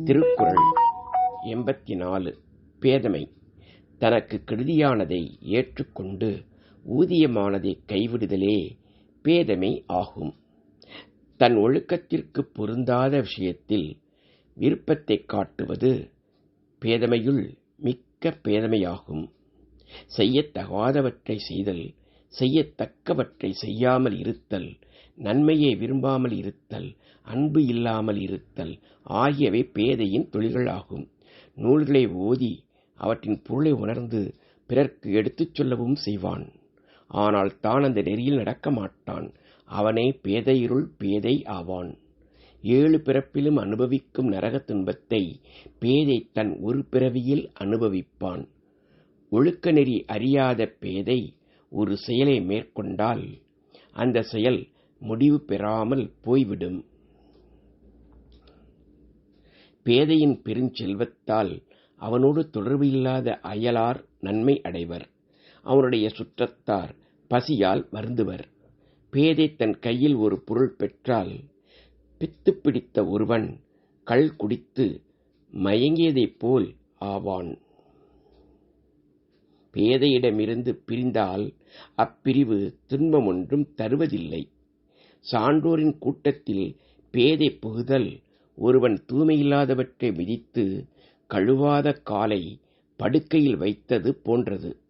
திருக்குறள் எண்பத்தி நாலு பேதமை. தனக்கு கெடுதியானதை ஏற்றுக்கொண்டு ஊதியமானதை கைவிடுதலே பேதமை ஆகும். தன் ஒழுக்கத்திற்கு பொருந்தாத விஷயத்தில் விருப்பத்தை காட்டுவது பேதமையுள் மிக்க பேதமையாகும். செய்யத்தகாதவற்றை செய்தல் செய்யத்தக்கவற்றை செய்யாமல் இருத்தல் நன்மையை விரும்பாமல் இருத்தல் அன்பு இல்லாமல் இருத்தல் ஆகியவை பேதையின் தொழில்களாகும். நூல்களை ஓதி அவற்றின் பொருளை உணர்ந்து பிறர்க்கு எடுத்துச் சொல்லவும் செய்வான். ஆனால் தான் அந்த நெறியில் நடக்க மாட்டான். அவனே பேதையிருள் பேதை ஆவான். ஏழு பிறப்பிலும் அனுபவிக்கும் நரக துன்பத்தை பேதை தன் ஒரு பிறவியில் அனுபவிப்பான். ஒழுக்க நெறி அறியாத பேதை ஒரு செயலை மேற்கொண்டால் அந்த செயல் முடிவு பெறாமல் போய்விடும். பேதையின் பெருஞ்செல்வத்தால் அவனோடு தொடர்பு இல்லாத அயலார் நன்மை அடைவர். அவனுடைய சுற்றத்தார் பசியால் வருந்துவர். பேதை தன் கையில் ஒரு பொருள் பெற்றால் பித்து பிடித்த ஒருவன் கள் குடித்து மயங்கியதைப் போல் ஆவான். பேதையிடமிருந்து பிரிந்தால் அப்பிரிவு துன்பம் ஒன்றும் தருவதில்லை. சான்றோரின் கூட்டத்தில் பேதை புகுதல் ஒருவன் தூய்மையில்லாதவற்றை விதித்து கழுவாத காலை படுக்கையில் வைத்தது போன்றது.